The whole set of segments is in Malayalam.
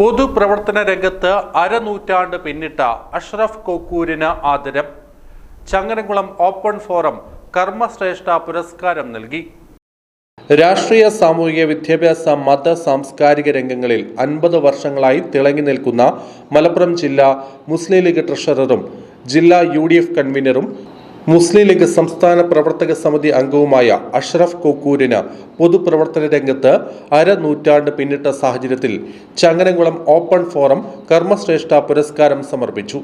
പൊതുപ്രവർത്തന രംഗത്ത് അരനൂറ്റാണ്ട് പിന്നിട്ട അഷ്റഫ് കൊക്കൂരിന് ആദരം. ചങ്ങനകുളം ഓപ്പൺ ഫോറം കർമ്മശ്രേഷ്ഠ പുരസ്കാരം നൽകി. രാഷ്ട്രീയ സാമൂഹിക വിദ്യാഭ്യാസ മത സാംസ്കാരിക രംഗങ്ങളിൽ അൻപത് വർഷങ്ങളായി തിളങ്ങി നിൽക്കുന്ന മലപ്പുറം ജില്ലാ മുസ്ലിം ലീഗ് ട്രഷററും ജില്ലാ യു ഡി എഫ് കൺവീനറും മുസ്ലിം ലീഗ് സംസ്ഥാന പ്രവർത്തക സമിതി അംഗവുമായ അഷ്റഫ് കൊക്കൂരിന് പൊതുപ്രവർത്തന രംഗത്ത് അരനൂറ്റാണ്ട് പിന്നിട്ട സാഹചര്യത്തിൽ ചങ്ങനകുളം ഓപ്പൺ ഫോറം കർമ്മശ്രേഷ്ഠ പുരസ്കാരം സമർപ്പിച്ചു.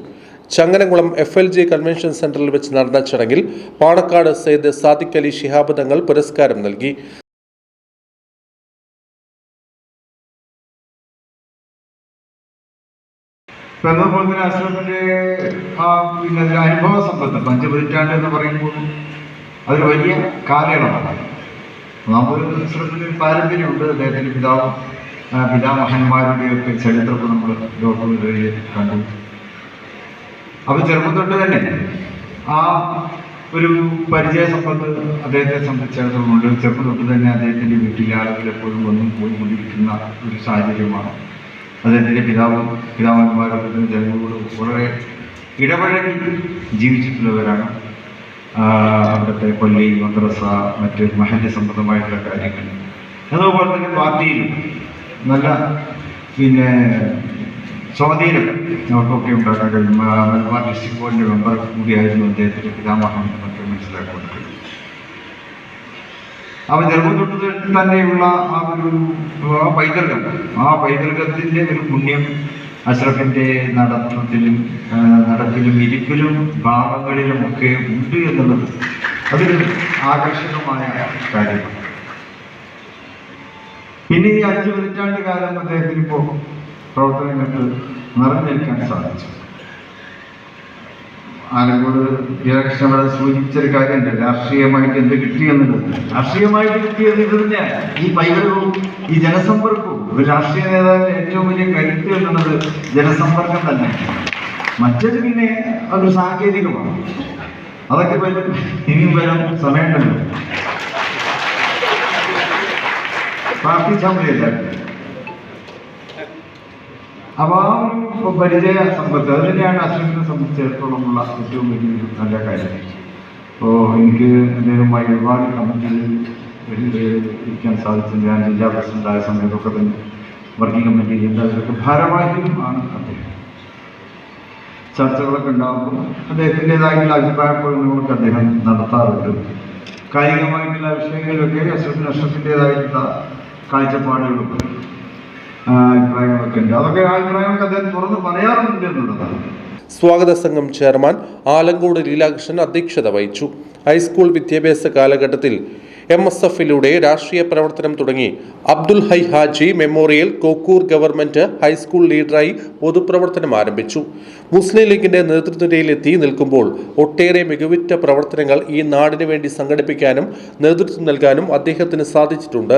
Changanakulam F L G convention സെന്ററിൽ വെച്ച് നടന്ന ചടങ്ങിൽ പാണക്കാട് സയ്യിദ് സാദിഖ് അലി ശിഹാബ് തങ്ങൾ പുരസ്കാരം നൽകി. തന്നെ അഷ്റഫിന്റെ ആ പിന്നെ അനുഭവ സമ്പത്ത് പഞ്ചപതിറ്റാണ്ട് എന്ന് പറയുമ്പോൾ അതൊരു വലിയ കാലയളവാണ്. നമുക്ക് ഒരു പാരമ്പര്യമുണ്ട്. അദ്ദേഹത്തിന്റെ പിതാവ് പിതാമഹന്മാരുടെയൊക്കെ ചരിത്രത്തിൽ നമ്മൾ ഡോക്ടർ കണ്ടു. അപ്പൊ ചെറുപ്പം തൊട്ട് തന്നെ ആ ഒരു പരിചയ സമ്പത്ത് അദ്ദേഹത്തെ സംബന്ധിച്ചിടത്തോളം ചെറുപ്പം തൊട്ട് തന്നെ അദ്ദേഹത്തിന്റെ വീട്ടിലെ ആളുകൾ എപ്പോഴും വന്നും പോയി കൊണ്ടിരിക്കുന്ന ഒരു സാഹചര്യമാണ്. അദ്ദേഹത്തിന്റെ പിതാവും പിതാവന്മാരൊക്കെ അദ്ദേഹത്തിന്റെ ജനങ്ങളോട് വളരെ ഇടപഴകി ജീവിച്ചിട്ടുള്ളവരാണ്. അവിടുത്തെ പള്ളി മദ്രസ മറ്റ് മഹല്യ സംബന്ധമായിട്ടുള്ള കാര്യങ്ങൾ. അതുപോലെ തന്നെ പാർട്ടിയിലും നല്ല പിന്നെ സ്വാധീനം അവർക്കൊക്കെ ഉണ്ടാക്കാൻ കഴിയും. മലബാർ ഡിസ്ട്രിക്ട് ബോർഡിന്റെ മെമ്പർ കൂടിയായിരുന്നു അദ്ദേഹത്തിന്റെ പിതാമഹൻ എന്നൊക്കെ മനസ്സിലാക്കുന്നത് അവ ചെറുപ്പം തൊട്ട് തന്നെയുള്ള ആ ഒരു ആ പൈതൃകം ആ പൈതൃകത്തിന്റെ ഒരു പുണ്യം അഷ്റഫിന്റെ നടത്തത്തിലും നടപ്പിലും ഇരിപ്പിലും ഭാവങ്ങളിലും ഒക്കെ ഉണ്ട് എന്നുള്ളത് അതൊരു ആകർഷകമായ കാര്യമാണ്. പിന്നെ ഈ അഞ്ചു പതിറ്റാണ്ട് കാലം അദ്ദേഹത്തിന് ഇപ്പോൾ പ്രവർത്തനങ്ങൾക്ക് നിറഞ്ഞേൽക്കാൻ സാധിച്ചു. ആലങ്കോട് ജയകൃഷ്ണൻ ഇവിടെ സൂചിപ്പിച്ചൊരു കാര്യമുണ്ട്. രാഷ്ട്രീയമായിട്ട് എന്ത് കിട്ടിയെന്നുള്ളത്. രാഷ്ട്രീയമായിട്ട് കിട്ടിയത് ഇത് തന്നെയാണ് ഈ പൈതൃകവും ഈ ജനസമ്പർക്കവും. ഒരു രാഷ്ട്രീയ നേതാവിന്റെ ഏറ്റവും വലിയ കരുത്ത് എന്നുള്ളത് ജനസമ്പർക്കം തന്നെ. മറ്റത് പിന്നെ അതൊരു സാങ്കേതികമാണ്. അതൊക്കെ വരും ഇനിയും വരും സമയമുണ്ടല്ലോ. പാർട്ടി സമിതിയല്ല അപ്പൊ ആ പരിചയ സമ്പത്ത് അത് തന്നെയാണ് അശ്വിനെ സംബന്ധിച്ചിടത്തോളമുള്ള ഏറ്റവും വലിയൊരു നല്ല കാര്യം. അപ്പോൾ എനിക്ക് അദ്ദേഹവുമായി ഒരുപാട് കമ്മിറ്റികളിൽ ഇരിക്കാൻ സാധിച്ചില്ല ഞാൻ ജില്ലാ പ്രസിഡന്റായ സമയത്തൊക്കെ തന്നെ വർക്കിംഗ് കമ്മിറ്റി എല്ലാവരൊക്കെ ഭാരവാഹിയും ആണ് അദ്ദേഹം. ചർച്ചകളൊക്കെ ഉണ്ടാകുമ്പോൾ അദ്ദേഹത്തിന്റെതായിട്ടുള്ള അഭിപ്രായപ്രകടനങ്ങളൊക്കെ അദ്ദേഹം നടത്താറുണ്ട്. കായികമായിട്ടുള്ള വിഷയങ്ങളിലൊക്കെ അശ്വത്തിന് അശ്വത്തിന്റെതായിട്ടുള്ള കാഴ്ചപ്പാടുകളും ആ, അഭിപ്രായങ്ങളൊക്കെ ഉണ്ട്. അതൊക്കെ അഭിപ്രായങ്ങളൊക്കെ അദ്ദേഹം തുറന്ന് പറയാറുണ്ട് എന്നുള്ളതാണ്. സ്വാഗത സംഘം ചെയർമാൻ ആലങ്കോട് ലീലാകൃഷ്ണൻ അധ്യക്ഷത വഹിച്ചു. ഹൈസ്കൂൾ വിദ്യാഭ്യാസ കാലഘട്ടത്തിൽ എം എസ് എഫിലൂടെ രാഷ്ട്രീയ പ്രവർത്തനം തുടങ്ങി. Abdul Hai Haji memorial Kokkur government high school ലീഡറായി പൊതുപ്രവർത്തനം ആരംഭിച്ചു. മുസ്ലിം ലീഗിന്റെ എത്തി നിൽക്കുമ്പോൾ ഒട്ടേറെ മികവുറ്റ പ്രവർത്തനങ്ങൾ ഈ നാടിന് വേണ്ടി സംഘടിപ്പിക്കാനും നേതൃത്വം നൽകാനും അദ്ദേഹത്തിന് സാധിച്ചിട്ടുണ്ട്.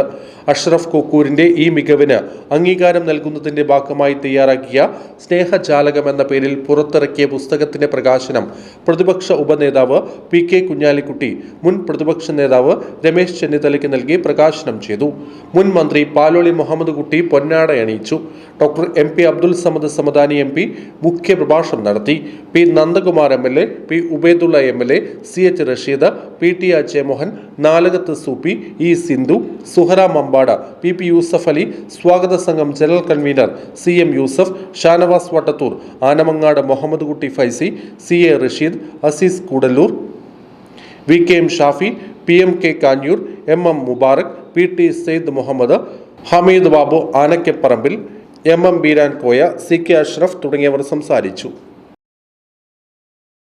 അഷ്റഫ് കോക്കൂരിന്റെ ഈ മികവിന് അംഗീകാരം നൽകുന്നതിന്റെ ഭാഗമായി തയ്യാറാക്കിയ സ്നേഹജാലകം എന്ന പേരിൽ പുറത്തിറക്കിയ പുസ്തകത്തിന്റെ പ്രകാശനം പ്രതിപക്ഷ ഉപനേതാവ് പി കെ കുഞ്ഞാലിക്കുട്ടി മുൻ പ്രതിപക്ഷ നേതാവ് രമേശ് ചെന്നിത്തലയ്ക്ക് നൽകി പ്രകാശനം ചെയ്തു. മുൻ മന്ത്രി പാലോളി മുഹമ്മദ് കുട്ടി പൊന്നാട അണിയിച്ചു doctor M P Abdul Samad Samadani M P മുഖ്യ പ്രഭാഷണം നടത്തി. P Nandakumar M L A P Ubaidullah M L A C H Rasheed P T Ajayamohan Nalakath Soopy E Sindhu Suhara Mambad P P Yusuf Ali സ്വാഗത സംഘം general convener C M Yusuf Shanavas Vattathur Anamangad Muhammad Kutty Faizy C A Rasheed Aziz Koodallur V K M Shafi P M K Kanjur M M Mubarak P T Sayed Muhammad Hameed Babu ആനക്കപ്പറമ്പിൽ M M Beeran Koya C K Ashraf തുടങ്ങിയവർ സംസാരിച്ചു.